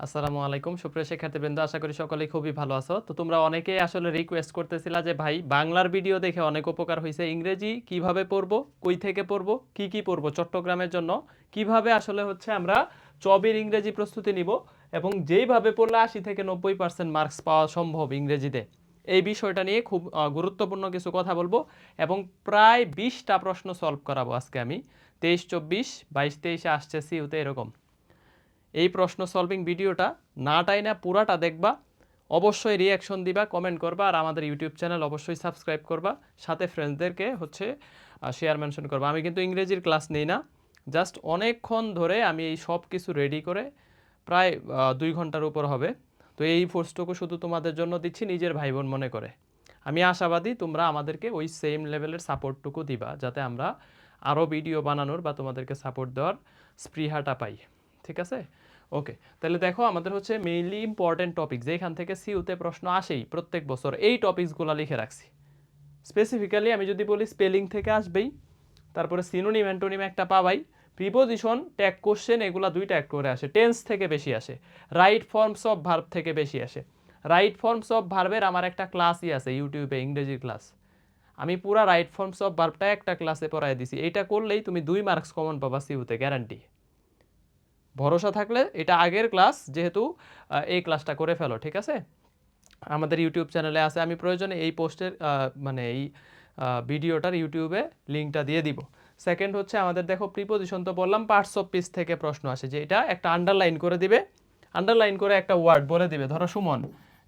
আসসালামু আলাইকুম। সুপ্রিয় শিক্ষার্থীবৃন্দ, আশা করি সকলেই খুবই ভালো আছো। তো তোমরা অনেকেই আসলে রিকোয়েস্ট করতেছিলা যে, ভাই, বাংলার ভিডিও দেখে অনেক উপকার হয়েছে ইংরেজি কীভাবে পড়ব? কই থেকে পড়ব? কি কি পড়ব চট্টগ্রামের জন্য? কীভাবে আসলে হচ্ছে আমরা চবির ইংরেজি প্রস্তুতি নিব এবং যেইভাবে পড়লে আশি থেকে নব্বই পার্সেন্ট মার্কস পাওয়া সম্ভব ইংরেজিতে? এই বিষয়টা নিয়ে খুব গুরুত্বপূর্ণ কিছু কথা বলব এবং প্রায় বিশটা প্রশ্ন সলভ করাবো আজকে আমি। তেইশ, চব্বিশ, বাইশ, তেইশে আসছে সিউতে এরকম। এই প্রশ্ন সলভিং ভিডিওটা না পুরাটা দেখবা। অবশ্যই রিয়াকশন দিবা কমেন্ট করবা আর আমাদের ইউটিউব চ্যানেল অবশ্যই সাবস্ক্রাইব করবা। সাথে ফ্রেন্ডসদেরকে হচ্ছে শেয়ার মেনশন করবা। আমি কিন্তু ইংরেজির ক্লাস নেই না। জাস্ট অনেকক্ষণ ধরে আমি এই সব কিছু রেডি করে প্রায় দুই ঘণ্টার উপর হবে। তো এই ফোর্সটুকু শুধু তোমাদের জন্য দিচ্ছি, নিজের ভাই বোন মনে করে। আমি আশাবাদী তোমরা আমাদেরকে ওই সেম লেভেলের সাপোর্টটুকু দিবা, যাতে আমরা আরও ভিডিও বানানোর বা তোমাদেরকে সাপোর্ট দেওয়ার স্পৃহাটা পাই। ঠিক আছে? ওকে, তাহলে দেখো আমাদের হচ্ছে মেইনলি ইম্পর্টেন্ট টপিক যেখান থেকে সিউতে প্রশ্ন আসেই প্রত্যেক বছর এই টপিকসগুলো লিখে রাখছি। স্পেসিফিক্যালি আমি যদি বলি স্পেলিং থেকে আসবেই, তারপরে সিনোনিম অ্যান্টোনিম একটা পাবাই প্রিপোজিশন ট্যাগ কোশ্চেন এগুলা দুইটা এক করে আসে টেন্স থেকে বেশি আসে রাইট ফর্মস অফ ভার্ব থেকে বেশি আসে। রাইট ফর্মস অফ ভার্বের আমার একটা ক্লাসই আছে ইউটিউবে ইংরেজির ক্লাস আমি পুরা রাইট ফর্মস অফ ভার্বটা একটা ক্লাসে পড়ায় দিছি এটা করলেই তুমি দুই মার্কস কমন পাবা সিউতে গ্যারান্টি ভরসা থাকলে এটা আগের ক্লাস যেহেতু এই ক্লাসটা করে ফেলো, ঠিক আছে? আমাদের ইউটিউব চ্যানেলে আছে, আমি প্রয়োজনে এই পোস্টের মানে এই ভিডিওটার ইউটিউবে লিঙ্কটা দিয়ে দিব। সেকেন্ড হচ্ছে আমাদের, দেখো প্রিপোজিশন তো বললাম পার্টস অফ পিস থেকে প্রশ্ন আসে, যে এটা একটা আন্ডারলাইন করে দিবে আন্ডারলাইন করে একটা ওয়ার্ড বলে দিবে। ধরো সুমন,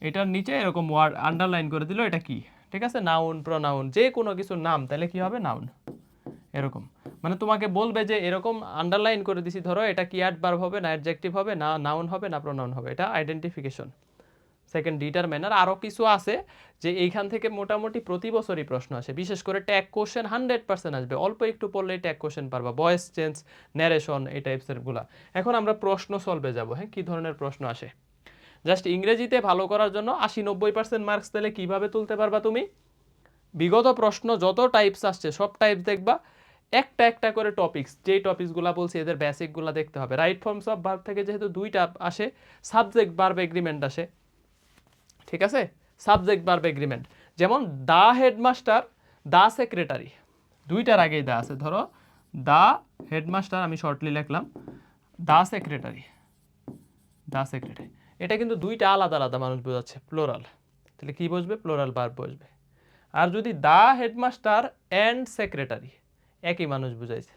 এটার নিচে এরকম ওয়ার্ড আন্ডারলাইন করে দিল, এটা কি? ঠিক আছে? নাউন প্রনাউন যে কোনো কিছুর নাম, তাহলে কি হবে? নাউন এরকম। মানে তোমাকে বলবে যে এরকম আন্ডারলাইন করে দিছি, ধরো এটা কি অ্যাড অ্যাডভার্ব হবে, না অ্যাডজেক্টিভ হবে, না নাউন হবে, না প্রোনাউন হবে, এটা আইডেন্টিফিকেশন সেকেন্ড ডিটারমেনার আরও কিছু আছে যে এইখান থেকে মোটামুটি প্রতি বছরই প্রশ্ন আসে। বিশেষ করে ট্যাগ কোশ্চেন হান্ড্রেড পার্সেন্ট আসবে। অল্প একটু পড়লেই ট্যাগ কোশ্চেন পারবা। ভয়েস চেঞ্জ ন্যারেশন এই টাইপসেরগুলা। এখন আমরা প্রশ্ন সলভে যাব। হ্যাঁ কী ধরনের প্রশ্ন আসে? জাস্ট ইংরেজিতে ভালো করার জন্য আশি নব্বই পার্সেন্ট মার্কস দিলে কীভাবে তুলতে পারবা তুমি? বিগত প্রশ্ন যত টাইপস আসছে, সব টাইপস দেখবা। একটা একটা করে টপিকস যেই টপিকসগুলো বলছি এদের বেসিকগুলো দেখতে হবে। রাইট ফর্মস অফ ভার্ব থেকে যেহেতু দুইটা আসে সাবজেক্ট ভার্ব এগ্রিমেন্ট আসে। ঠিক আছে? সাবজেক্ট ভার্ব এগ্রিমেন্ট যেমন দা হেডমাস্টার দা সেক্রেটারি দুইটার আগেই দা আছে, ধরো। দা হেডমাস্টার আমি শর্টলি লিখলাম। দা সেক্রেটারি দা সেক্রেটারি এটা কিন্তু দুইটা আলাদা আলাদা মানুষ বোঝাচ্ছে প্লোরাল তাহলে কি বসবে? প্লোরাল ভার্ব বসবে। আর যদি দা হেডমাস্টার অ্যান্ড সেক্রেটারি একই মানুষ বুঝাইছে।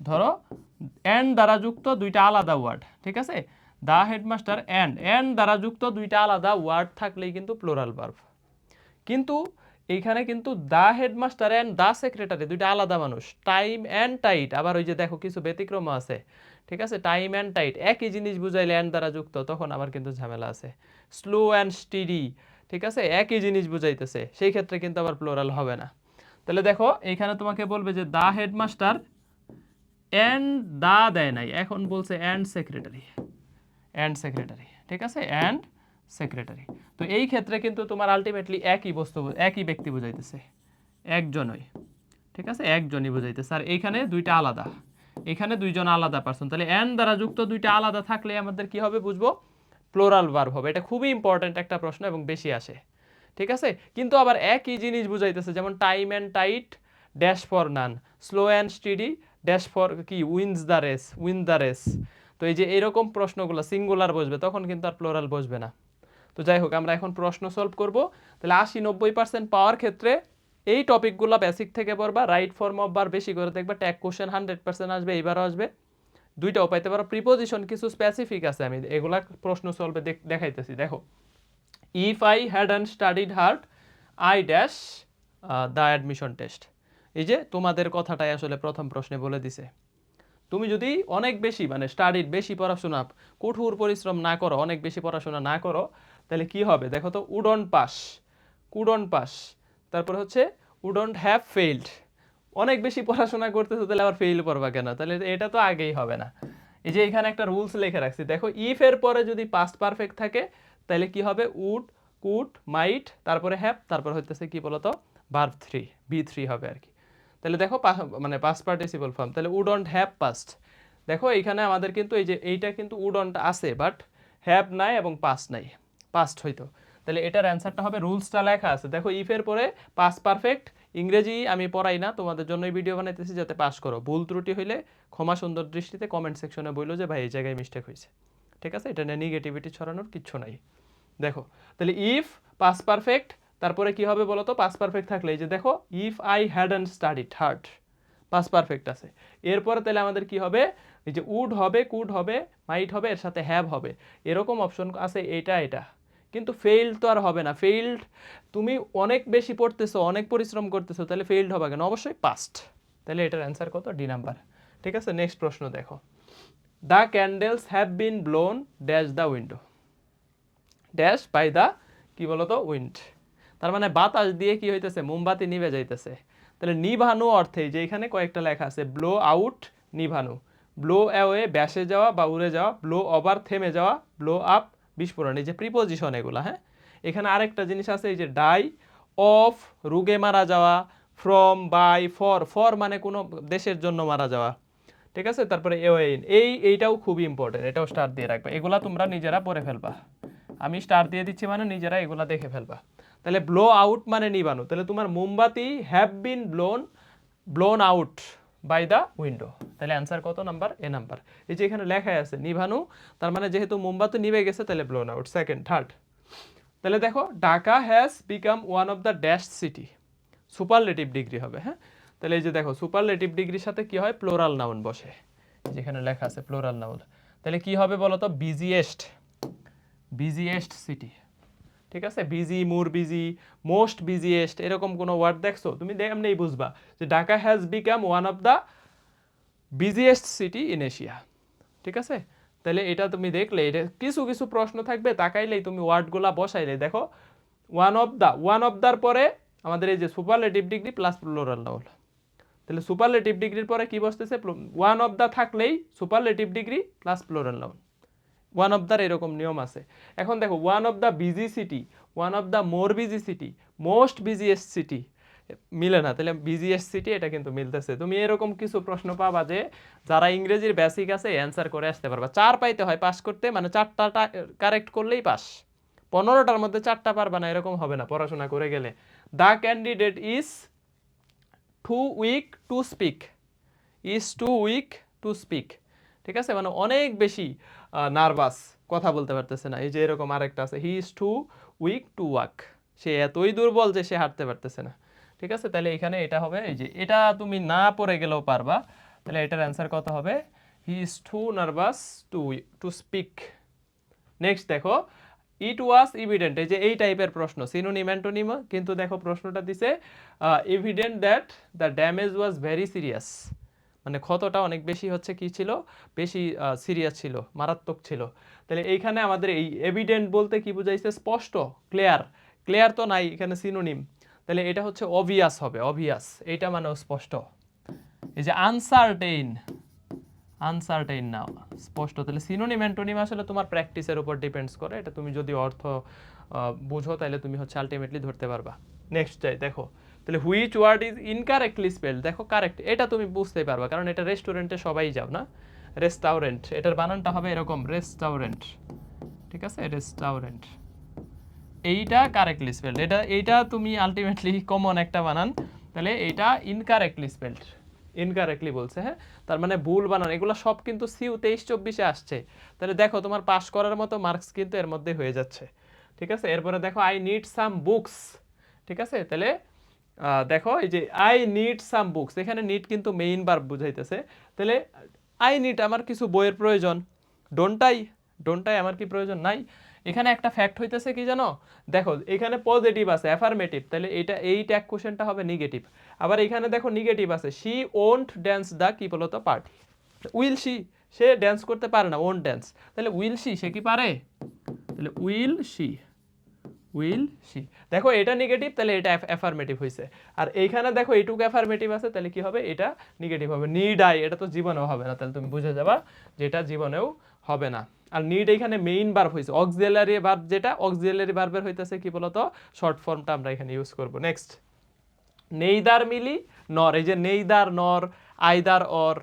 ধরো অ্যান্ড দ্বারা যুক্ত দুইটা আলাদা ওয়ার্ড ঠিক আছে? দা হেডমাস্টার অ্যান্ড অ্যান্ড দ্বারা যুক্ত দুইটা আলাদা ওয়ার্ড থাকলেই কিন্তু প্লোরাল ভার্ব কিন্তু এইখানে কিন্তু the headmaster and the secretary দুইটা আলাদা মানুষ। টাইম অ্যান্ড টাইট আবার ওই যে দেখো কিছু ব্যতিক্রম আছে, ঠিক আছে? টাইম অ্যান্ড টাইট একই জিনিস বুঝাইলে অ্যান্ড দ্বারা যুক্ত, তখন আবার কিন্তু ঝামেলা আছে। স্লো অ্যান্ড স্টিডি ঠিক আছে? একই জিনিস বুঝাইতেছে, সেই ক্ষেত্রে কিন্তু আবার প্লোরাল হবে না। তাহলে দেখো, এইখানে তোমাকে বলবে যে দা হেডমাস্টার অ্যান্ড দা দেয় নাই। এখন বলছে অ্যান্ড সেক্রেটারি অ্যান্ড সেক্রেটারি ঠিক আছে? অ্যান্ড সেক্রেটারি তো এই ক্ষেত্রে কিন্তু তোমার আলটিমেটলি একই বস্তু, একই ব্যক্তি বুঝাইতেছে। একজনই, ঠিক আছে? একজনই বুঝাইতেছে। আর এইখানে দুইটা আলাদা। এখানে দুইজন আলাদা পার্সন তাহলে অ্যান্ড দ্বারা যুক্ত দুইটা আলাদা থাকলে আমাদের কি হবে বুঝব? প্লোরাল ভার্ব হবে। এটা খুবই ইম্পর্ট্যান্ট একটা প্রশ্ন এবং বেশি আসে। ঠিক আছে? কিন্তু আবার একই জিনিস বুঝাইতেছে, যেমন time and tide dash for none slow and steady dash for কি? Wins the race win the race তো এই যে এরকম প্রশ্নগুলো সিঙ্গুলার বসবে, তখন কিন্তু আর প্লোরাল বসবে না। তো যাই হোক, আমরা এখন প্রশ্ন সলভ করব। তাহলে আশি নব্বই পার্সেন্ট পাওয়ার ক্ষেত্রে এই টপিকগুলো বেসিক থেকে পড়বা রাইট ফর্ম অফ বার বেশি করে দেখবা ট্যাগ কোশ্চেন হান্ড্রেড পার্সেন্ট আসবে, এইবারও আসবে। দুইটাও পাইতে পারো প্রিপোজিশন কিছু স্পেসিফিক আছে, আমি এগুলা প্রশ্ন সলভে দেখাইতেছি, দেখো। I had and studied hard I dash the admission test এই যে তোমাদের কথাটাই আসলে প্রথম প্রশ্নে বলে দিছে। তুমি যদি অনেক বেশি মানে স্টাডির বেশি পড়াশোনা, কঠোর পরিশ্রম না করো, অনেক বেশি পড়াশোনা না করো, তাহলে কি হবে? দেখো তো উডন পাস কুডন পাস তারপর হচ্ছে উডন্ট হ্যাভ ফেইল্ড অনেক বেশি পড়াশোনা করতেছো, তাহলে আবার ফেইল করবা কেন? তাহলে এটা তো আগেই হবে না। এই যে এখানে একটা রুলস লিখে রাখছি। দেখো ইফ এর পরে যদি পাস্ট পারফেক্ট থাকে তাহলে কি হবে? উড কুড মাইট, তারপরে হ্যাপ, তারপর হইতেছে কি বলতো? ভার্ব থ্রি, বি থ্রি হবে আর কি। তাহলে দেখো মানে পাস পার্টিসিপল ফর্ম তাহলে উডন্ট হ্যাপ পাস্ট দেখো এইখানে আমাদের কিন্তু এই যে, এইটা কিন্তু উডন্ট আছে বাট হ্যাপ নাই এবং পাস নাই। পাস্ট হইতো। তাহলে এটার অ্যান্সারটা হবে রুলসটা লেখা আছে। দেখো ইফের পরে পাস পারফেক্ট ইংরেজি আমি পড়াই না, তোমাদের জন্যই ভিডিও বানাইতেছি যাতে পাস করো। ভুল ত্রুটি হইলে ক্ষমা সুন্দর দৃষ্টিতে কমেন্ট সেকশনে বলল যে, ভাই, এই জায়গায় মিস্টেক হয়েছে ঠিক আছে? এটা নিয়ে নেগেটিভিটি ছড়ানোর কিচ্ছু নাই। দেখো, তাহলে ইফ পাস পারফেক্ট তারপরে কি হবে বলো তো পাস পারফেক্ট থাকলে এই যে দেখো if I had and studied hard past perfect আছে। এরপরে তাহলে আমাদের কি হবে? এই যে উড হবে কুড হবে মাইট হবে, এর সাথে হ্যাভ হবে। এরকম অপশন আছে এটা এটা। কিন্তু ফেইল্ড তো আর হবে না। ফেইল্ড তুমি অনেক বেশি পড়তেছো, অনেক পরিশ্রম করতেছো, তাহলে ফেইল্ড হবে কেন? অবশ্যই পাস্ট তাহলে এটার অ্যান্সার কত? ডি নাম্বার ঠিক আছে? নেক্সট প্রশ্ন দেখো। The candles have been blown dash the window dash by the কি বলতো? উইন্ড তার মানে বাতাস দিয়ে কি হইতেছে? মোমবাতি নিভে যাইতেছে। তাহলে নিভানু অর্থে যে এখানে কয়েকটা লেখা আছে ব্লো আউট নিভানু। ব্লো অ্যাওয়ে ব্যাসে যাওয়া বা উড়ে যাওয়া ব্লো ওভার থেমে যাওয়া ব্লো আপ বিস্ফোরণ। এই যে প্রিপোজিশন এগুলা হ্যাঁ? এখানে আরেকটা জিনিস আছে, এই যে ডাই অফ রুগে মারা যাওয়া ফ্রম বাই ফর ফর মানে কোনো দেশের জন্য মারা যাওয়া। ঠিক আছে? তারপরে এওয়েইন এই, এইটাও খুব ইম্পর্টেন্ট এটাও স্টার দিয়ে রাখবে। এগুলা তোমরা নিজেরা পড়ে ফেলবা। আমি স্টার দিয়ে দিচ্ছি মানে নিজেরা এগুলা দেখে ফেলবা। তাহলে ব্লো আউট মানে নিবানো। তাহলে তোমার মোমবাতি have been blown blown out by the window তাহলে অ্যান্সার কত নাম্বার এ নাম্বার এই যে এখানে লেখাই আছে নিভানু তার মানে যেহেতু মোমবাতি নিভে গেছে, তাহলে ব্লোন আউট সেকেন্ড থার্ড তাহলে দেখো, Dhaka has become one of the dash city superlative degree হবে হ্যাঁ? তাহলে এই যে দেখো সুপারলেটিভ ডিগ্রির সাথে কি হয়? প্লোরাল নাউন বসে, যেখানে লেখা আছে প্লোরাল নাউন তাহলে কি হবে বলো তো বিজিয়েস্ট বিজিয়েস্ট সিটি ঠিক আছে? Busy more busy most busiest এরকম কোনো ওয়ার্ড দেখছ? তুমি এমনিই বুঝবা যে Dhaka has become one of the busiest city in Asia ঠিক আছে? তাহলে এটা তুমি দেখলে, এটা কিছু কিছু প্রশ্ন থাকবে, তাকাইলেই তুমি ওয়ার্ডগুলা বসাইলে। দেখো one of the one of their পরে আমাদের এই যে superlative degree plus plural noun তাহলে সুপারলেটিভ ডিগ্রির পরে কি বসতেছে? ওয়ান অফ দ্য থাকলেই superlative degree plus plural noun one of their এরকম নিয়ম আছে। এখন দেখো one of the busy city one of the more busy city most busiest city মিলে না। তাহলে বিজিএস সিটি এটা কিন্তু মিলতেছে। তুমি এরকম কিছু প্রশ্ন পাবা যে, যারা ইংরেজির বেসিক আছে অ্যান্সার করে আসতে পারবা। চার পাইতে হয় পাস করতে মানে চারটা কারেক্ট করলেই পাস পনেরোটার মধ্যে চারটা পারবা না, এরকম হবে না, পড়াশোনা করে গেলে। The candidate is too weak to speak, is too weak to speak. ঠিক আছে? মানে অনেক বেশি নার্ভাস কথা বলতে পারতেছে না। এই যে এরকম আরেকটা আছে, he is too weak to walk. সে এতই দুর্বল যে সে হাঁটতে পারতেছে না। ঠিক আছে? তাহলে এখানে এটা হবে, এই যে এটা তুমি না পড়ে গেলেও পারবা। তাহলে এটার অ্যান্সার কত হবে? He is too nervous to to speak. Next দেখো ইট ওয়াজ ইভিডেন্ট এই যে এই টাইপের প্রশ্ন সিনোনিম অ্যান্টোনিম কিন্তু দেখো প্রশ্নটা দিছে evident that the damage was very serious মানে ক্ষতটা অনেক বেশি হচ্ছে কি ছিল? বেশি সিরিয়াস ছিল, মারাত্মক ছিল। তাহলে এইখানে আমাদের এই এভিডেন্ট বলতে কি বুঝাইছে? স্পষ্ট ক্লিয়ার ক্লিয়ার তো নাই, এখানে সিনোনিম তাহলে এটা হচ্ছে অভিয়াস হবে অভিয়াস এইটা মানেও স্পষ্ট। এই যে আনসার্টেইন আনসার্টেইন না স্পষ্ট তাহলে সিনোনিম অ্যান্টোনিম আসলে তোমার প্র্যাকটিসের উপর ডিপেন্ডস করে। এটা তুমি যদি অর্থ বুঝো তাহলে তুমি হচ্ছে আলটিমেটলি ধরতে পারবা। নেক্সট যাই, দেখো। তাহলে which word is incorrectly spell দেখো কারেক্ট এটা তুমি বুঝতেই পারবা, কারণ এটা রেস্টুরেন্টে সবাই যাও, না? রেস্টাউরেন্ট এটার বানানটা হবে এরকম রেস্টাউরেন্ট ঠিক আছে? রেস্টাউরেন্ট এইটা কারেক্টলি স্পেলড এটা, এইটা তুমি আলটিমেটলি কমন একটা বানান। তাহলে এইটা ইনকারেক্টলি স্পেলড ইনকারেক্টলি বলছে হ্যাঁ? তার মানে ভুল বানান, এগুলো সব কিন্তু সিউ তেইশ চব্বিশে আসছে। তাহলে দেখো, তোমার পাস করার মতো মার্কস কিন্তু এর মধ্যে হয়ে যাচ্ছে। ঠিক আছে? এরপরে দেখো আই নিড সাম বুকস ঠিক আছে? তাহলে দেখো, এই যে আই নিড সাম বুকস এখানে নিড কিন্তু মেইন বার বুঝাইতেছে। তাহলে আই নিড আমার কিছু বইয়ের প্রয়োজন। ডোন্টাই ডোন্টাই আমার কি প্রয়োজন? নাই। এখানে একটা ফ্যাক্ট হইতেছে কি জানো? দেখো, এখানে পজিটিভ আছে অ্যাফার্মেটিভ তাহলে এইটা, এই ট্যাগ কোশ্চেনটা হবে নেগেটিভ আবার এখানে দেখো নেগেটিভ আছে শি ওন্ট ড্যান্স দ্য কি বলতো পার্টি উইল শি সে ড্যান্স করতে পারে না ওন্ট ড্যান্স তাহলে উইল শি সে কি পারে? তাহলে উইল শি উইল শি দেখো এটা নেগেটিভ তাহলে এটা অ্যাফার্মেটিভ হয়েছে আর এইখানে দেখো এইটুকু অ্যাফার্মেটিভ আছে তাহলে কি হবে? এটা নেগেটিভ হবে। নিড আই এটা তো জীবনেও হবে না তাহলে তুমি বুঝে যাবা যে এটা জীবনেও হবে না। আর নিড এখানে মেইন ভার্ব হয়েছে অক্সিলারি ভার্ব যেটা অক্সিলারি ভার্বের হইতেছে কি বলতো? শর্ট ফর্মটা আমরা এখানে ইউজ করব। নেক্সট নেইদার মিলি নর, এই যে নেইদার নর, আইদার অর,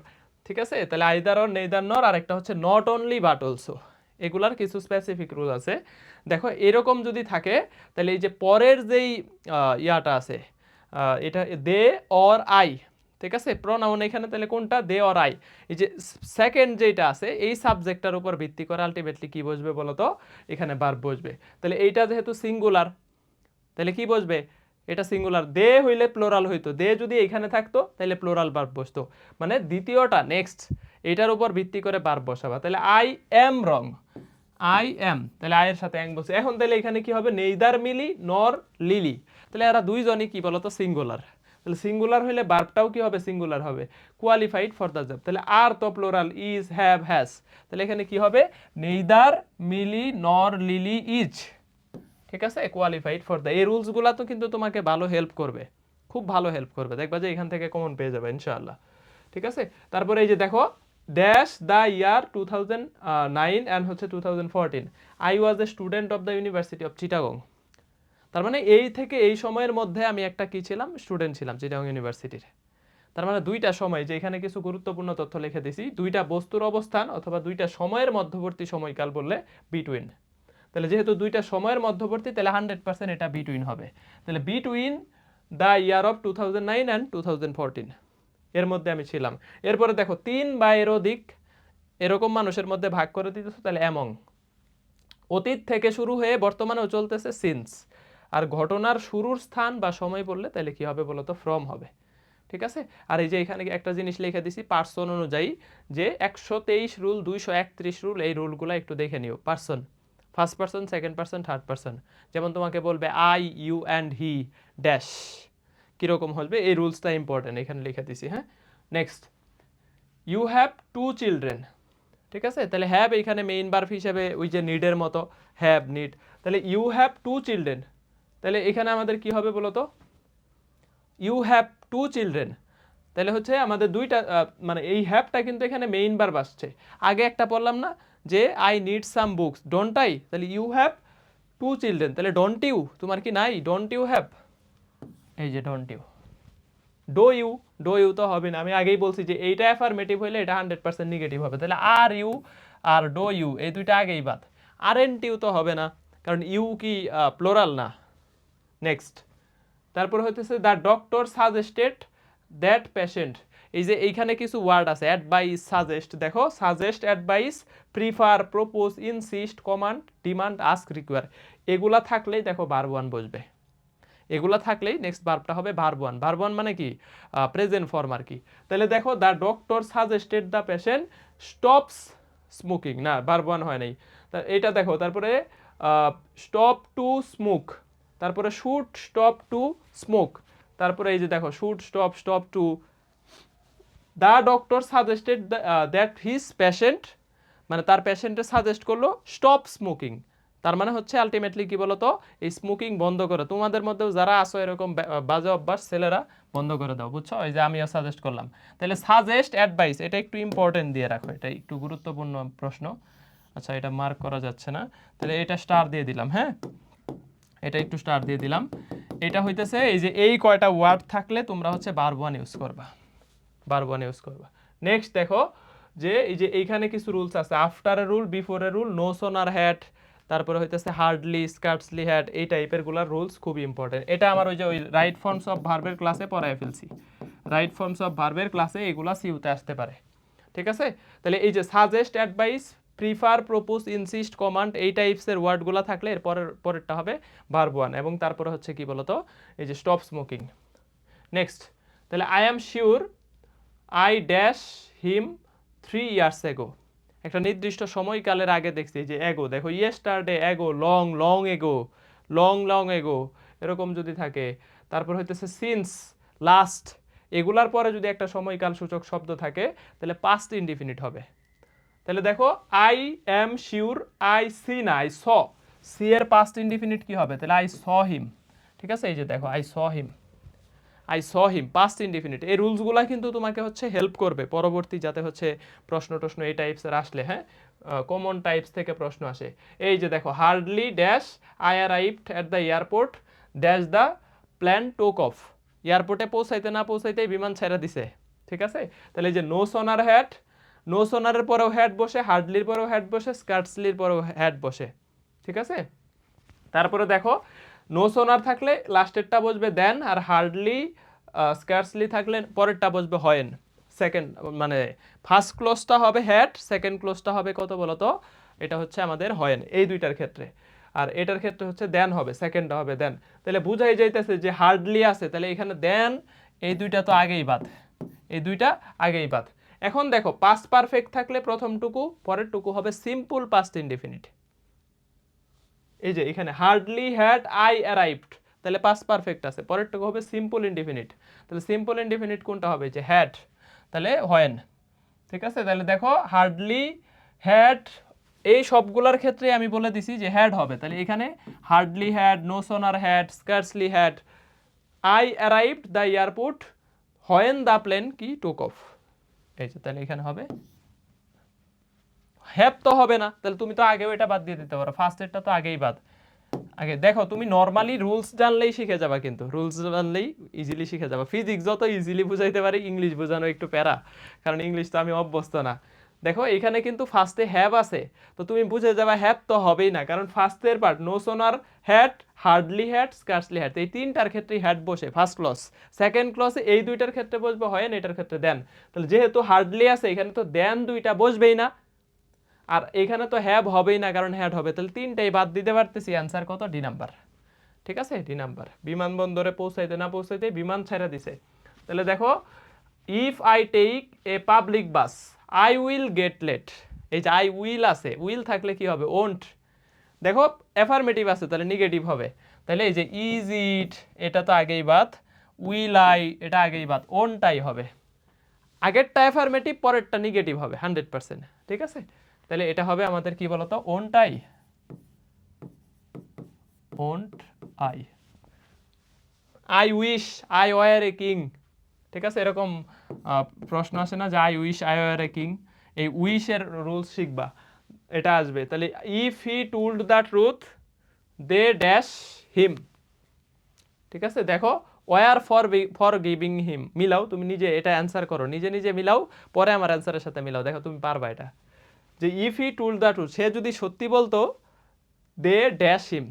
ঠিক আছে? তাহলে আইদার অর, নেইদার নর, আর একটা হচ্ছে নট অনলি বাট অলসো এগুলার কিছু স্পেসিফিক রুল আছে। দেখো, এরকম যদি থাকে, তাহলে এই যে পরের যেই ইয়াটা আছে এটা দে, অর, আই। ঠিক আছে? প্রনাউন এখানে তাহলে কোনটা? দে অর আই এই যে সেকেন্ড যেটা আছে, এই সাবজেক্টটার উপর ভিত্তি করে আলটিমেটলি কি বসবে বলো তো এখানে বার বসবে। তাহলে এইটা যেহেতু সিঙ্গুলার তাহলে কি বসবে? এটা সিঙ্গুলার দে হইলে প্লোরাল হইতো। দে যদি এখানে থাকতো, তাহলে প্লোরাল বার বসতো। মানে দ্বিতীয়টা নেক্সট এটার উপর ভিত্তি করে বার বসাবা। তাহলে I am wrong I am তাহলে আয়ের সাথে অ্যাং বসে। এখন তাহলে এখানে কি হবে? নেইদার মিলি, নর লিলি। তাহলে এরা দুইজনই কি বলতো? সিঙ্গুলার তাহলে সিঙ্গুলার হইলে বার্বটাও কি হবে? সিঙ্গুলার হবে। কোয়ালিফাইড ফর দ্য জব তাহলে আর তো প্লোরাল ইজ হ্যাভ হ্যাজ তাহলে এখানে কি হবে? নেইদার মিলি নর লিলি ইজ ঠিক আছে? কোয়ালিফাইড ফর দ্য এই রুলসগুলো তো কিন্তু তোমাকে ভালো হেল্প করবে। খুব ভালো হেল্প করবে। দেখবা যে এখান থেকে কমন পেয়ে যাবে, ইনশাআল্লাহ। ঠিক আছে? তারপরে এই যে দেখো dash the year two thousand nine and হচ্ছে two thousand fourteen I was a student of the university of Chittagong তার মানে এই থেকে এই সময়ের মধ্যে আমি একটা কি ছিলাম? স্টুডেন্ট ছিলাম চিটাগং ইউনিভার্সিটির তার মানে দুইটা সময়, যে এখানে কিছু গুরুত্বপূর্ণ তথ্য লিখে দিছি, দুইটা বস্তুর অবস্থান অথবা দুইটা সময়ের মধ্যবর্তী সময়কাল বললে বিটুইন তাহলে যেহেতু দুইটা সময়ের মধ্যবর্তী, তাহলে হান্ড্রেড পার্সেন্ট এটা বিটুইন হবে। তাহলে between the year of two thousand nine and two thousand fourteen এর মধ্যে আমি ছিলাম। এরপরে দেখো, তিন বা এর অধিক এরকম মানুষের মধ্যে ভাগ করে দিতেছো, তাহলে অ্যামং অতীত থেকে শুরু হয়ে বর্তমানেও চলতেছে সিন্স আর ঘটনার শুরুর স্থান বা সময় বললে তাহলে কি হবে বলো তো? ফ্রম হবে। ঠিক আছে? আর এই যে এখানে একটা জিনিস লিখে দিছি পার্সন অনুযায়ী যে একশো তেইশ রুল দুইশো একত্রিশ রুল এই রুলগুলো একটু দেখে নিও। Person first person second person third person যেমন তোমাকে বলবে I you and he dash কীরকম হবে? এই রুলসটা ইম্পর্টেন্ট এখানে লিখে দিছি হ্যাঁ? Next you have two children ঠিক আছে? তাহলে হ্যাভ এখানে মেইন বার্ফ হিসেবে ওই যে নিডের মতো হ্যাভ নিড তাহলে ইউ হ্যাভ টু চিলড্রেন তাহলে এখানে আমাদের কি হবে বলো তো ইউ হ্যাভ টু চিলড্রেন তাহলে হচ্ছে আমাদের দুইটা মানে এই হ্যাভটা কিন্তু এখানে মেইন বার বাসছে আগে একটা বললাম না যে I need some books don't I তাহলে ইউ হ্যাভ টু চিলড্রেন তাহলে ডোন্ট ইউ তোমার কি নাই? ডোন্ট ইউ হ্যাভ এই যে don't you do you do you তো হবে না। আমি আগেই বলছি যে এইটা অ্যাফার্মেটিভ হইলে এটা হান্ড্রেড পার্সেন্ট নেগেটিভ হবে। তাহলে are you are do you এই দুইটা আগেই বাদ। আর এন ইউ তো হবে না। কারণ ইউ কি প্লোরাল না। নেক্সট তারপর হইতেছে the doctor suggested that patient এই যে এইখানে কিছু ওয়ার্ড আছে অ্যাডভাইস সাজেস্ট দেখো suggest advise prefer propose insist command demand ask require এগুলা থাকলেই দেখো বার ওয়ান বসবে। এগুলা থাকলেই নেক্সট বার্বটা হবে ভার্ব ওয়ান ভার্ব ওয়ান মানে কি? প্রেজেন্ট ফর্ম আর কি। তাহলে দেখো the doctor suggested the patient stops smoking না ভার্ব ওয়ান হয় নাই। এটা দেখো, তারপরে স্টপ টু স্মোক তারপরে শুট স্টপ টু স্মোক তারপরে এই যে দেখো should stop stop to the doctor suggested that his patient মানে তার পেশেন্টে সাজেস্ট করল স্টপ স্মোকিং তার মানে হচ্ছে আলটিমেটলি কি বলতো? এই স্মোকিং বন্ধ করে। তোমাদের মধ্যেও যারা আসো এরকম বাজে অভ্যাস, ছেলেরা, বন্ধ করে দাও, বুঝছ? এই যে আমিও সাজেস্ট করলাম। তাহলে সাজেস্ট অ্যাডভাইস এটা একটু ইম্পর্টেন্ট দিয়ে রাখো। এটা একটু গুরুত্বপূর্ণ প্রশ্ন। আচ্ছা এটা মার্ক করা যাচ্ছে না। তাহলে এটা স্টার দিয়ে দিলাম হ্যাঁ? এটা একটু স্টার দিয়ে দিলাম। এটা হইতেছে এই যে এই কয়টা ওয়ার্ড থাকলে তোমরা হচ্ছে বার ওয়ান ইউজ করবা। বার ওয়ান ইউজ করবা। নেক্সট দেখো যে এই যে এইখানে কিছু রুলস আছে। After a rule before a rule no sooner had তারপরে হইতেছে হার্ডলি স্কার্টসলি হ্যাট এই টাইপেরগুলার রুলস খুব ইম্পর্টেন্ট এটা আমার ওই যে ওই রাইট ফর্মস অফ ভার্বের ক্লাসে পড়ায় ফেলছি। রাইট ফর্মস অফ ভার্বের ক্লাসে এগুলা সিউতে আসতে পারে। ঠিক আছে? তাহলে এই যে suggest advise prefer propose insist command এই টাইপসের ওয়ার্ডগুলো থাকলে এর পরের, পরেরটা হবে ভার্ব ওয়ান এবং তারপরে হচ্ছে কি বলতো? এই যে স্টপ স্মোকিং নেক্সট তাহলে I am sure I dash him three years ago একটা নির্দিষ্ট সময়কালের আগে দেখছি যে এগো দেখো yesterday ago long long ago long long ago এরকম যদি থাকে। তারপর হইতেছে সিন্স লাস্ট এগুলার পরে যদি একটা সময়কাল সূচক শব্দ থাকে, তাহলে পাস্ট ইনডিফিনিট হবে। তাহলে দেখো I am sure I see না আই স সি এর পাস্ট ইনডিফিনিট কি হবে? তাহলে আই স হিম ঠিক আছে? এই যে দেখো I saw him I saw him past indefinite এই রুলসগুলো কিন্তু তোমাকে হচ্ছে হেল্প করবে পরবর্তী যাতে হচ্ছে প্রশ্ন টশ্ন এই টাইপসের আসলে হ্যাঁ? কমন টাইপস থেকে প্রশ্ন আসে। এই যে দেখো hardly dash I arrived at the airport dash the plane took off এয়ারপোর্টে পৌঁছাইতে না পৌঁছাইতে বিমান ছেড়ে দিছে। ঠিক আছে? তাহলে এই যে নো সোনার হ্যাট নো সোনারের পরেও হ্যাড বসে হার্ডলির পরেও হ্যাড বসে স্কার্টসলির পরেও হ্যাড বসে। ঠিক আছে? তারপরে দেখো নো সোনার থাকলে লাস্টেরটা বসবে দেন আর হার্ডলি স্কার্সলি থাকলে পরেরটা বসবে হয়েন সেকেন্ড মানে ফার্স্ট ক্লোজটা হবে হ্যাড সেকেন্ড ক্লোজটা হবে কত বলো তো এটা হচ্ছে আমাদের হয়েন এই দুইটার ক্ষেত্রে। আর এটার ক্ষেত্রে হচ্ছে দেন হবে সেকেন্ডটা হবে দেন তাহলে বুঝাই যাইতেছে যে হার্ডলি আছে, তাহলে এখানে দেন এই দুইটা তো আগেই বাদ। এই দুইটা আগেই বাদ। এখন দেখো পাস্ট পারফেক্ট থাকলে প্রথমটুকু, পরেরটুকু হবে সিম্পল পাস্ট ইনডিফিনিট এই যে এখানে হার্ডলি হ্যাড আই অ্যারাইভড তাহলে পাস্ট পারফেক্ট আছে, পরেরটুকু হবে সিম্পল ইনডিফিনিট তাহলে সিম্পল ইনডিফিনিট কোনটা হবে? যে হ্যাড তাহলে হোয়েন ঠিক আছে? তাহলে দেখো হার্ডলি হ্যাড এই সবগুলোর ক্ষেত্রে আমি বলে দিছি যে হ্যাড হবে। তাহলে এখানে hardly had no sooner had scarcely had I arrived the airport when the plane কি টোক অফ এই যে তাহলে এখানে হবে। হ্যাপ তো হবে না, তাহলে তুমি তো আগেও এটা বাদ দিয়ে দিতে পারো। ফার্স্ট এডটা তো আগেই বাদ। আগে দেখো, তুমি নর্মালি রুলস জানলেই শিখে যাবা কিন্তু। রুলস জানলেই ইজিলি শিখে যাবা। ফিজিক্স যত ইজিলি বুঝাইতে পারি ইংলিশ বোঝানো একটু প্যারা। কারণ ইংলিশ তো আমি অভ্যস্ত না। দেখো, এখানে কিন্তু ফার্স্টে হ্যাভ আছে। তো তুমি বুঝে যাবা হ্যাভ তো হবেই না। কারণ ফার্স্টের part no sooner had hardly had scarcely had এই তিনটার ক্ষেত্রেই হ্যাড বসে, ফার্স্ট ক্লস। সেকেন্ড ক্লসে এই দুইটার ক্ষেত্রে বসবে, হয় না এটার ক্ষেত্রে দেন। তাহলে যেহেতু হার্ডলি আছে, এখানে তো দেন দুইটা বসবেই না। আর এখানে তো হ্যাভ হবেই না, কারণ হ্যাড হবে। তাহলে তিনটাই বাদ দিতে পারতেছি অ্যান্সার কত? D number. ঠিক আছে? D number. বিমানবন্দরে পৌঁছাইতে না পৌঁছাইতে বিমান ছেড়ে দিছে। তাহলে দেখো if I take a public bus I will get late এই যে আই উইল আছে উইল থাকলে কি হবে? ওন্ট দেখো অ্যাফার্মেটিভ আছে, তাহলে নেগেটিভ হবে। তাহলে এই যে ইজ ইট এটা তো আগেই বাদ। উইল আই এটা আগেই বাদ। ওনটাই হবে। আগেরটা অ্যাফার্মেটিভ পরেরটা নেগেটিভ হবে হান্ড্রেড পার্সেন্ট ঠিক আছে? তাহলে এটা হবে আমাদের কি বলতো? Won't I won't I I wish I were a king ঠিক আছে? এরকম প্রশ্ন আসে না যে I wish I were a king এই উইশের রুলস শিখবা। এটা আসবে। তাহলে if he told the truth they dash him ঠিক আছে? দেখো were for forgiving him মিলাও, তুমি নিজে এটা অ্যান্সার করো। নিজে নিজে মিলাও, পরে আমার অ্যান্সারের সাথে মিলাও। দেখো, তুমি পারবা এটা। যে if he told the truth সে যদি সত্যি বলতো they dash him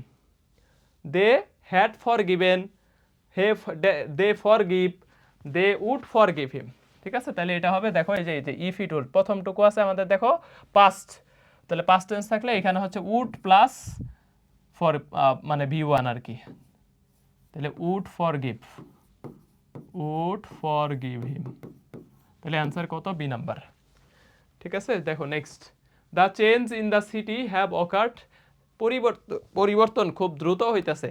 they had forgiven he they forgive they would forgive him ঠিক আছে? তাহলে এটা হবে, দেখো, এই যে ইফ টুল প্রথমটুকু আছে আমাদের, দেখো পাস্ট তাহলে পাস্ট টেন্স থাকলে এখানে হচ্ছে উড প্লাস ফর মানে ভি ওয়ান আর কি। তাহলে would forgive would forgive him তাহলে অ্যান্সার কত? বি নাম্বার ঠিক আছে? দেখো next the change in the city have occurred পরিবর্তন পরিবর্তন খুব দ্রুত হইতেছে।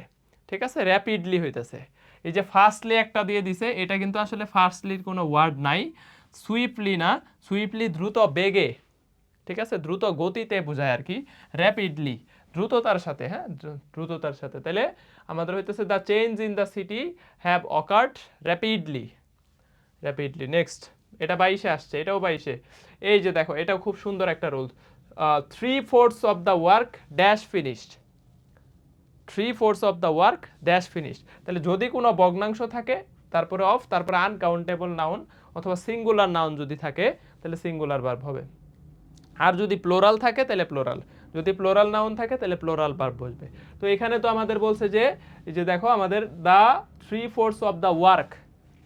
ঠিক আছে? র্যাপিডলি হইতেছে। এই যে ফার্স্টলি একটা দিয়ে দিছে, এটা কিন্তু আসলে ফার্স্টলির কোনো ওয়ার্ড নাই। সুইফলি না সুইফলি দ্রুত, বেগে। ঠিক আছে? দ্রুত গতিতে বোঝায় আর কি। র্যাপিডলি দ্রুততার সাথে হ্যাঁ? দ্রুততার সাথে। তাহলে আমাদের হইতেছে the change in the city have occurred rapidly rapidly next এটা বাইশে আসছে, এটাও বাইশে। এই যে দেখো, এটাও খুব সুন্দর একটা rule. Three fourths of the work dash finished three fourths of the work dash finished তাহলে যদি কোনো ভগ্নাংশ থাকে, তারপরে অফ তারপরে আনকাউন্টেবল নাউন অথবা সিঙ্গুলার নাউন যদি থাকে তাহলে সিঙ্গুলার ভার্ব হবে। আর যদি প্লোরাল থাকে, তাহলে প্লোরাল। যদি প্লোরাল নাউন থাকে, তাহলে প্লোরাল ভার্ব বসবে। তো এখানে তো আমাদের বলছে যে, এই যে দেখো, আমাদের the three fourths of the work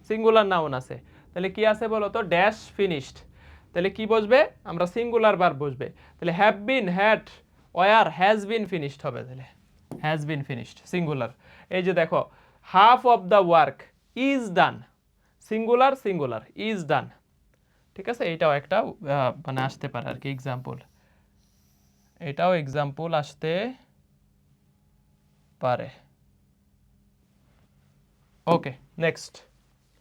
singular noun আছে। তাহলে কি আছে বলো তো? ড্যাশ ফিনিশড তাহলে কি বসবে? আমরা সিঙ্গুলার ভার্ব বসবে। তাহলে have been had were has been finished হবে তাহলে। হ্যাজ বিন ফিনিশড সিঙ্গুলার এই যে দেখো half of the work is done singular singular is done ঠিক আছে? এটাও একটা মানে আসতে পারে আর কি এক্সাম্পল এটাও এক্সাম্পল আসতে পারে। ওকে নেক্সট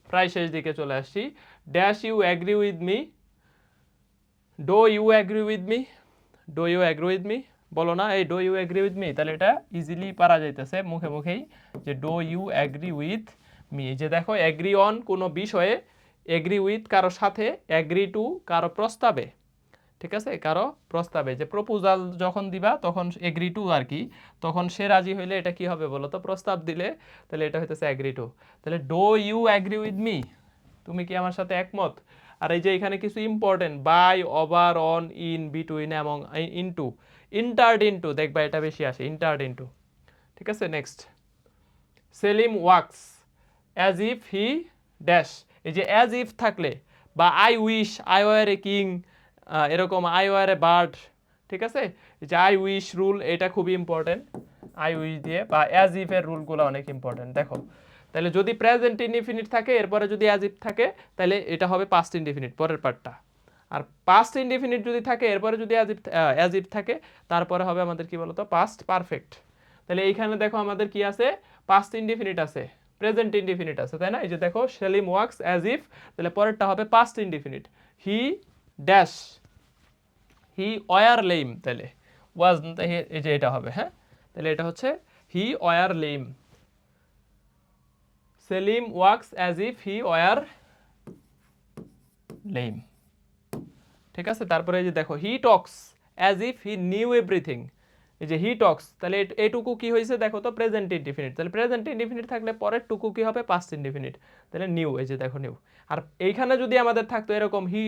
প্রায় শেষ দিকে চলে আসছি। Dash you agree with me do you agree with me do you agree with me বলো না, এই do you agree with me তাহলে এটা ইজিলি পারা যাইতেছে মুখে মুখেই যে do you agree with me যে দেখো অ্যাগ্রি অন কোনো বিষয়ে এগ্রি উইথ কারও সাথে অ্যাগ্রি টু কারও প্রস্তাবে। ঠিক আছে? কারও প্রস্তাবে। যে প্রপোজাল যখন দিবা, তখন এগ্রি টু আর কি। তখন সে রাজি হইলে এটা কি হবে বলো তো? প্রস্তাব দিলে তাহলে এটা হইতেছে অ্যাগ্রি টু তাহলে do you agree with me তুমি কি আমার সাথে একমত? আর এই যে এখানে কিছু important by over on in between এবং ইনটু ইন্টার্ড ইনটু দেখবা এটা বেশি আসে। ইন্টার্ড ইনটু ঠিক আছে? Next Selim walks as if he dash এই যে অ্যাজ ইফ থাকলে বা I wish I were a king এরকম আই ওয়ার এ বার্ড ঠিক আছে? যে আই উইশ রুল এটা খুবই ইম্পর্টেন্ট আই উইশ দিয়ে বা অ্যাজ ইফ এর রুলগুলো অনেক ইম্পর্টেন্ট দেখো। তাহলে যদি প্রেজেন্ট ইনডিফিনিট থাকে, এরপরে যদি অ্যাজ ইফ থাকে, তাহলে এটা হবে পাস্ট ইনডিফিনিট পরের পার্টটা আর পাস্ট ইনডিফিনিট যদি থাকে, এরপরে যদি অ্যাজ ইফ অ্যাজ ইফ থাকে, তারপরে হবে আমাদের কি বলতো? পাস্ট পারফেক্ট তাহলে এইখানে দেখো আমাদের কি আছে? পাস্ট ইনডিফিনিট আছে। প্রেজেন্ট ইনডিফিনিট আছে, তাই না? এই যে দেখো, সেলিম ওয়ার্কস অ্যাজ ইফ তাহলে পরেরটা হবে past indefinite he dash he were lame তাহলে ওয়াজ এই যে এটা হবে হ্যাঁ? তাহলে এটা হচ্ছে he were lame Salim works as if he were lame ঠিক আছে? তারপরে এই যে দেখো he talks as if he knew everything এই যে হি টক্স তাহলে এটুকু কি হয়েছে দেখো তো প্রেজেন্ট ইনডিফিনিট তাহলে প্রেজেন্ট ইনডিফিনিট থাকলে পরের টুকু কি হবে? পাস্ট ইনডিফিনিট তাহলে নিউ এই যে দেখো নিউ আর এইখানে যদি আমাদের থাকতো এরকম হি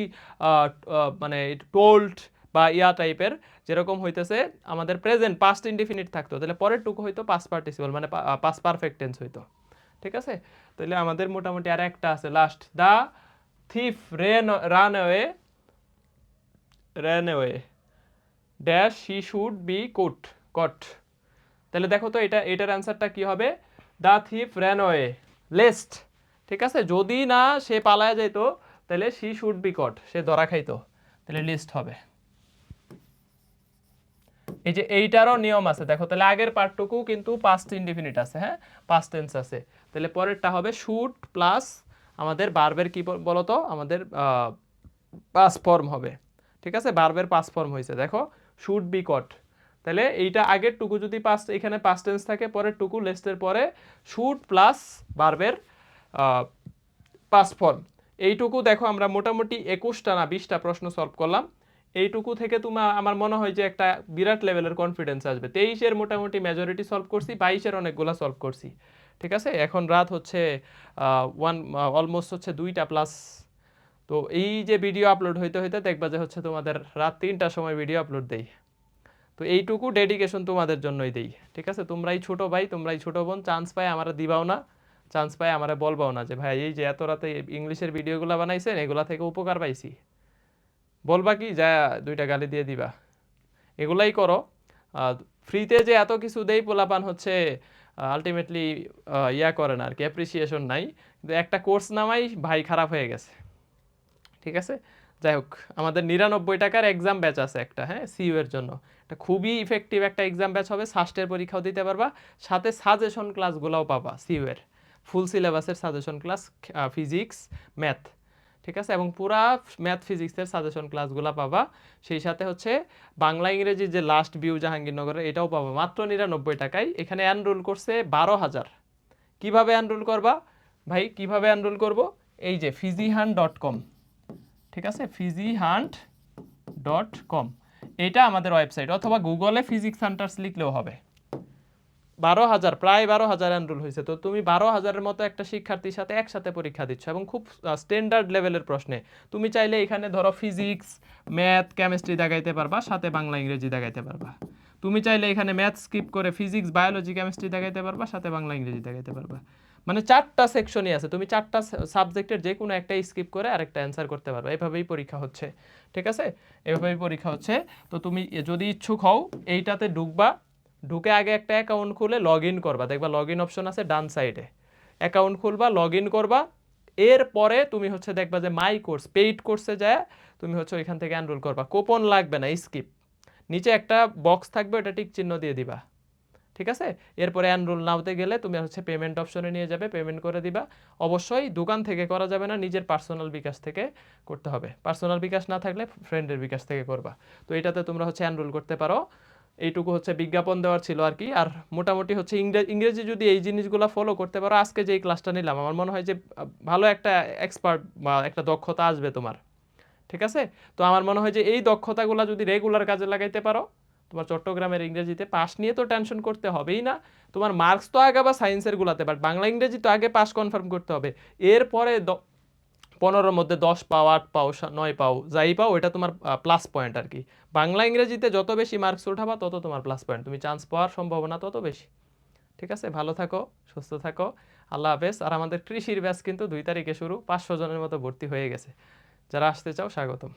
মানে টোল্ড বা ইয়া টাইপের যেরকম হইতেছে আমাদের প্রেজেন্ট পাস্ট ইনডিফিনিট থাকতো, তাহলে পরের টুকু হইতো পাস্ট পার্টিসিপাল মানে পাস্ট পারফেক্ট টেন্স হইতো, ঠিক আছে? তাহলে আমাদের মোটামুটি আর একটা আছে last the thief ran ran away ran away dash he should be caught caught তাহলে দেখো তো এটা, এটার অ্যান্সারটা কি হবে? The thief ran away lest ঠিক আছে? যদি না সে পালায় যাইতো তাহলে শি শুড বি কট সে ধরা খাইতো। তাহলে লিস্ট হবে। এই যে এইটারও নিয়ম আছে। দেখো, তাহলে আগের পার্টটুকু কিন্তু পাস্ট ইনডিফিনিট আছে হ্যাঁ? পাস্ট টেন্স আছে। তাহলে পরেরটা হবে শুড প্লাস আমাদের বার্বের কি বলতো? আমাদের পাস ফর্ম হবে। ঠিক আছে? বার্বের পাস ফর্ম হয়েছে। দেখো শুড বি কট তাহলে এইটা আগের টুকু যদি পাস এখানে পাস টেন্স থাকে, পরের টুকু লেস্টের পরে শুড প্লাস বার্বের পাস ফর্ম এইটুকু দেখো আমরা মোটামুটি একুশটা না বিশটা প্রশ্ন সলভ করলাম। এইটুকু থেকে তোমার আমার মনে হয় যে একটা বিরাট লেভেলের কনফিডেন্স আসবে। তেইশের মোটামুটি মেজরিটি সলভ করছি, বাইশের অনেকগুলো সলভ করছি। ঠিক আছে? এখন রাত হচ্ছে ওয়ান অলমোস্ট হচ্ছে দুইটা প্লাস তো এই যে ভিডিও আপলোড হইতে হইতে দেখবা যে হচ্ছে তোমাদের রাত তিনটার সময় ভিডিও আপলোড দেই। তো এইটুকু ডেডিকেশন তোমাদের জন্যই দেই, ঠিক আছে? তোমরাই ছোট ভাই, তোমরাই ছোট বোন চান্স পাই আমরা দিবাও না চান্স পাই আমারে বলবাও না যে, ভাই, এই যে এত রাতে ইংলিশের ভিডিওগুলো বানাইছেন, এগুলা থেকে উপকার পাইছি। বলবা কি, যা দুইটা গালি দিয়ে দিবা। এগুলাই করো। ফ্রিতে যে এত কিছু দেই, পোলাপান হচ্ছে আলটিমেটলি ইয়া করে না আর কি অ্যাপ্রিসিয়েশন নাই। কিন্তু একটা কোর্স নামাই ভাই খারাপ হয়ে গেছে। ঠিক আছে? যাই হোক, আমাদের নিরানব্বই টাকার এক্সাম ব্যাচ আছে একটা হ্যাঁ? সিইউ এর জন্য। এটা খুবই ইফেক্টিভ একটা এক্সাম ব্যাচ হবে সাস্টের পরীক্ষাও দিতে পারবা, সাথে সাজেশন ক্লাসগুলোও পাবা সিইউ এর। ফুল সিলেবাসের সাজেশন ক্লাস ফিজিক্স ম্যাথ ঠিক আছে? এবং পুরা ম্যাথ ফিজিক্সের সাজেশন ক্লাসগুলো পাবা। সেই সাথে হচ্ছে বাংলা, ইংরেজি যে লাস্ট ভিউ জাহাঙ্গীরনগরের এটাও পাবা। মাত্র নিরানব্বই টাকায়। এখানে এনরোল করছে বারো হাজার। কীভাবে এনরোল করবা? ভাই, কীভাবে এনরোল করব? এই যে ফিজিহান ডট কম ঠিক আছে? ফিজি হান্ট ডট কম এটা আমাদের ওয়েবসাইট অথবা গুগলে ফিজিক্স হান্টার্স লিখলেও হবে। বারো হাজার, প্রায় বারো হাজার এনরোল হয়েছে। তো তুমি বারো হাজারের মতো একটা শিক্ষার্থীর সাথে একসাথে পরীক্ষা দিচ্ছ এবং খুব স্ট্যান্ডার্ড লেভেলের প্রশ্নে। তুমি চাইলে এখানে ধরো ফিজিক্স ম্যাথ কেমিস্ট্রি দেখাইতে পারবা, সাথে বাংলা, ইংরেজি দেখাইতে পারবা। তুমি চাইলে এখানে ম্যাথ স্কিপ করে ফিজিক্স বায়োলজি কেমিস্ট্রি দেখাইতে পারবা, সাথে বাংলা, ইংরেজি দেখাইতে পারবা। মানে চারটা সেকশনই আছে। তুমি চারটা সাবজেক্টের যে কোনো একটা স্কিপ করে আরেকটা অ্যান্সার করতে পারবে। এভাবেই পরীক্ষা হচ্ছে, ঠিক আছে? এভাবেই পরীক্ষা হচ্ছে। তো তুমি যদি ইচ্ছুক হও, এইটাতে ঢুকবা। ঢুকে আগে একটা অ্যাকাউন্ট খুলে লগ ইন করবা। দেখবা লগ ইন অপশন আছে ডান সাইডে অ্যাকাউন্ট খুলবা লগ ইন করবা। এরপরে তুমি হচ্ছে দেখবা যে মাই কোর্স পেইড কোর্সে যায়, তুমি হচ্ছে ওইখান থেকে এনরোল করবা। কুপন লাগবে না স্কিপ নিচে একটা বক্স থাকবে, ওটা টিক চিহ্ন দিয়ে দিবা। ঠিক আছে? এরপরে এনরোল নাওতে গেলে তুমি হচ্ছে পেমেন্ট অপশনে নিয়ে যাবে পেমেন্ট করে দিবা। অবশ্যই দোকান থেকে করা যাবে না, নিজের পার্সোনাল বিকাশ থেকে করতে হবে। পার্সোনাল বিকাশ না থাকলে ফ্রেন্ডের বিকাশ থেকে করবা। তো এটাতে তোমরা হচ্ছে এনরোল করতে পারো। এইটুকু হচ্ছে বিজ্ঞাপন দেওয়ার ছিল আর কি। আর মোটামুটি হচ্ছে ইংরেজি যদি এই জিনিসগুলো ফলো করতে পারো, আজকে যে এই ক্লাসটা নিলাম, আমার মনে হয় যে ভালো একটা এক্সপার্ট বা একটা দক্ষতা আসবে তোমার। ঠিক আছে? তো আমার মনে হয় যে এই দক্ষতাগুলো যদি রেগুলার কাজে লাগাইতে পারো তোমার চট্টগ্রামের ইংরেজিতে পাস নিয়ে তো টেনশন করতে হবেই না। তোমার মার্কস তো আগে বা সায়েন্সের গুলাতে বাট বাংলা ইংরেজি তো আগে পাস কনফার্ম করতে হবে। এরপরে পনেরোর মধ্যে দশ পাও, আট পাও নয় পাও, যাই পাও এটা তোমার প্লাস পয়েন্ট আর কি। বাংলা ইংরেজিতে যত বেশি মার্কস উঠাবা তত তোমার প্লাস পয়েন্ট তুমি চান্স পাওয়ার সম্ভাবনা তত বেশি। ঠিক আছে? ভালো থাকো, সুস্থ থাকো। আল্লাহ হাফেজ। আর আমাদের কৃষির ব্যাচ কিন্তু দুই তারিখে শুরু, পাঁচশো জনের মতো ভর্তি হয়ে গেছে। যারা আসতে চাও, স্বাগতম।